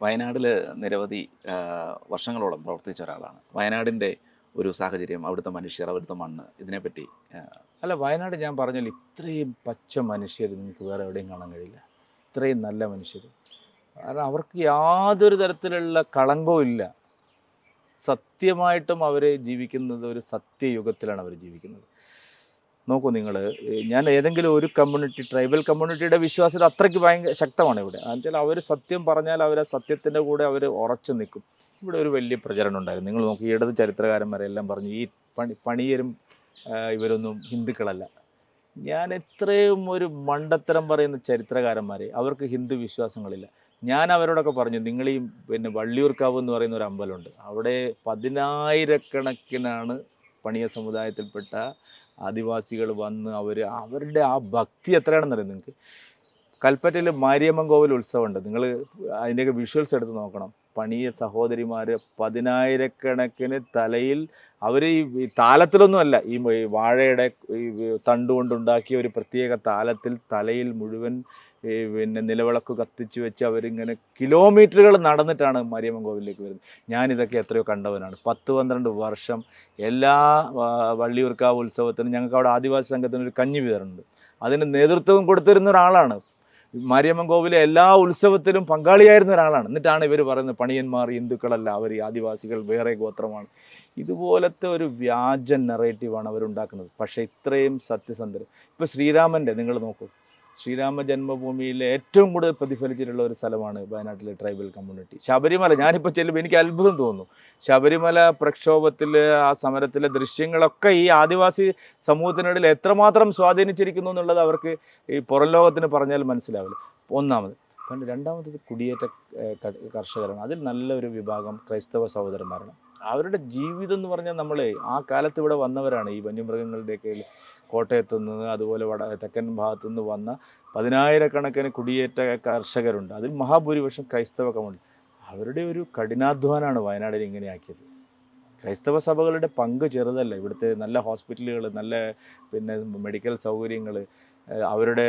വയനാട്ടിൽ നിരവധി വർഷങ്ങളോളം പ്രവർത്തിച്ച ഒരാളാണ്. വയനാടിന്റെ ഒരു സാഹചര്യം അവിടുത്തെ മനുഷ്യർ അവിടുത്തെ മണ്ണ് ഇതിനെപ്പറ്റി അല്ല വയനാട് ഞാൻ പറഞ്ഞാൽ ഇത്രയും പച്ച മനുഷ്യർ നിങ്ങൾക്ക് വേറെ എവിടെയും കാണാൻ കഴിയില്ല. ഇത്രയും നല്ല മനുഷ്യർ കാരണം അവർക്ക് യാതൊരു തരത്തിലുള്ള കളങ്കവും ഇല്ല. സത്യമായിട്ടും അവർ ജീവിക്കുന്നത് ഒരു സത്യയുഗത്തിലാണ് അവർ ജീവിക്കുന്നത്. നോക്കൂ നിങ്ങൾ ഞാൻ ഏതെങ്കിലും ഒരു കമ്മ്യൂണിറ്റി ട്രൈബൽ കമ്മ്യൂണിറ്റിയുടെ വിശ്വാസ്യത അത്രയ്ക്ക് ഭയങ്കര ശക്തമാണ് ഇവിടെ. എന്നുവെച്ചാൽ അവർ സത്യം പറഞ്ഞാൽ അവർ സത്യത്തിന്റെ കൂടെ അവർ ഉറച്ചു നിൽക്കും. ഇവിടെ ഒരു വലിയ പ്രചരണം ഉണ്ടായിരുന്നു. നിങ്ങൾ നോക്കി ഇടത് ചരിത്രകാരന്മാരെല്ലാം പറഞ്ഞു ഈ പണി പണിയരും ഇവരൊന്നും ഹിന്ദുക്കളല്ല. ഞാൻ എത്രയും ഒരു മണ്ടത്തരം പറയുന്ന ചരിത്രകാരന്മാരെ അവർക്ക് ഹിന്ദു വിശ്വാസങ്ങളില്ല. ഞാൻ അവരോടൊക്കെ പറഞ്ഞു നിങ്ങൾ ഈ പിന്നെ വള്ളിയൂർക്കാവ് എന്ന് പറയുന്ന ഒരു അമ്പലമുണ്ട്. അവിടെ പതിനായിരക്കണക്കിനാണ് പണിയ സമുദായത്തിൽപ്പെട്ട ആദിവാസികൾ വന്ന് അവർ അവരുടെ ആ ഭക്തി എത്രയാണെന്നറിയാം നിങ്ങൾക്ക് കൽപ്പറ്റയിൽ മാരിയമ്മൻ കോവിൽ ഉത്സവമുണ്ട്. നിങ്ങൾ അതിന്റെയൊക്കെ വിഷ്വൽസ് എടുത്ത് നോക്കണം. പണിയ സഹോദരിമാർ പതിനായിരക്കണക്കിന് തലയിൽ അവർ ഈ താലത്തിലൊന്നുമല്ല ഈ വാഴയുടെ ഈ തണ്ടുകൊണ്ടുണ്ടാക്കിയ ഒരു പ്രത്യേക താലത്തിൽ തലയിൽ മുഴുവൻ ഈ പിന്നെ നിലവിളക്ക് കത്തിച്ച് വെച്ച് അവരിങ്ങനെ കിലോമീറ്ററുകൾ നടന്നിട്ടാണ് മരിയമ്മൻ കോവിലേക്ക് വരുന്നത്. ഞാനിതൊക്കെ എത്രയോ കണ്ടവനാണ്. പത്ത് പന്ത്രണ്ട് വർഷം എല്ലാ വള്ളിയൂർക്കാവ് ഉത്സവത്തിനും ഞങ്ങൾക്ക് അവിടെ ആദിവാസി സംഘത്തിന് ഒരു കഞ്ഞി വിതരണമുണ്ട് അതിന് നേതൃത്വം കൊടുത്തിരുന്ന ഒരാളാണ് മാരിയമ്മൻ കോവിലെ എല്ലാ ഉത്സവത്തിലും പങ്കാളിയായിരുന്ന ഒരാളാണ്. എന്നിട്ടാണ് ഇവർ പറയുന്നത് പണിയന്മാർ ഹിന്ദുക്കളല്ല അവർ ആദിവാസികൾ വേറെ ഗോത്രമാണ്. ഇതുപോലത്തെ ഒരു വ്യാജ നെറേറ്റീവാണ് അവരുണ്ടാക്കുന്നത്. പക്ഷേ ഇത്രയും സത്യസന്ധരം. ഇപ്പോൾ ശ്രീരാമന്റെ നിങ്ങൾ നോക്കൂ. ശ്രീരാമ ജന്മഭൂമിയിലെ ഏറ്റവും കൂടുതൽ പ്രതിഫലിച്ചിട്ടുള്ള ഒരു സ്ഥലമാണ് വയനാട്ടിലെ ട്രൈബൽ കമ്മ്യൂണിറ്റി ശബരിമല ഞാനിപ്പോൾ ചെല്ലുമ്പോൾ എനിക്ക് അത്ഭുതം തോന്നുന്നു. ശബരിമല പ്രക്ഷോഭത്തിൽ ആ സമരത്തിലെ ദൃശ്യങ്ങളൊക്കെ ഈ ആദിവാസി സമൂഹത്തിനിടയിൽ എത്രമാത്രം സ്വാധീനിച്ചിരിക്കുന്നു എന്നുള്ളത് അവർക്ക് ഈ പുറം ലോകത്തിന് പറഞ്ഞാൽ മനസ്സിലാവില്ല. ഒന്നാമത് കണ്ട് രണ്ടാമത്തത് കുടിയേറ്റ കർഷകരാണ്. അതിൽ നല്ലൊരു വിഭാഗം ക്രൈസ്തവ സഹോദരന്മാരാണ്. അവരുടെ ജീവിതം എന്ന് പറഞ്ഞാൽ നമ്മളെ ആ കാലത്ത് ഇവിടെ വന്നവരാണ്. ഈ വന്യമൃഗങ്ങളുടെയൊക്കെ കോട്ടയത്തു നിന്ന് അതുപോലെ വട തെക്കൻ ഭാഗത്തു നിന്ന് വന്ന പതിനായിരക്കണക്കിന് കുടിയേറ്റ കർഷകരുണ്ട്. അതിൽ മഹാഭൂരിപക്ഷം ക്രൈസ്തവ കമുണ്ട് അവരുടെ ഒരു കഠിനാധ്വാനമാണ് വയനാടിനെ ഇങ്ങനെയാക്കിയത്. ക്രൈസ്തവ സഭകളുടെ പങ്ക് ചെറുതല്ല. ഇവിടുത്തെ നല്ല ഹോസ്പിറ്റലുകൾ നല്ല പിന്നെ മെഡിക്കൽ സൗകര്യങ്ങൾ അവരുടെ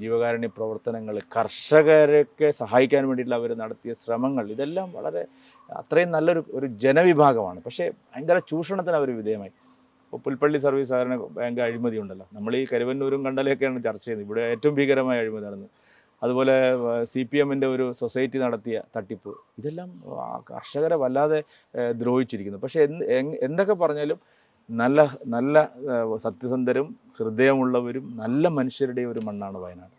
ജീവകാരുണ്യ പ്രവർത്തനങ്ങൾ കർഷകരൊക്കെ സഹായിക്കാൻ വേണ്ടിയിട്ടുള്ള അവർ നടത്തിയ ശ്രമങ്ങൾ ഇതെല്ലാം വളരെ അത്രയും നല്ലൊരു ഒരു ജനവിഭാഗമാണ്. പക്ഷേ ഭയങ്കര ചൂഷണത്തിന് അവർ വിധേയമായി. ഇപ്പോൾ പുൽപ്പള്ളി സർവീസ് സഹകരണ ബാങ്ക് അഴിമതി ഉണ്ടല്ലോ. നമ്മൾ ഈ കരുവന്നൂരും കണ്ടലൊക്കെയാണ് ചർച്ച ചെയ്യുന്നത്. ഇവിടെ ഏറ്റവും ഭീകരമായ അഴിമതി നടന്നത് അതുപോലെ സി പി എമ്മിന്റെ ഒരു സൊസൈറ്റി നടത്തിയ തട്ടിപ്പ് ഇതെല്ലാം കർഷകരെ വല്ലാതെ ദ്രോഹിച്ചിരിക്കുന്നു. പക്ഷേ എന്ത് എന്തൊക്കെ പറഞ്ഞാലും നല്ല നല്ല സത്യസന്ധരും ഹൃദയമുള്ളവരും നല്ല മനുഷ്യരുടെ ഒരു മണ്ണാണ് വയനാട്.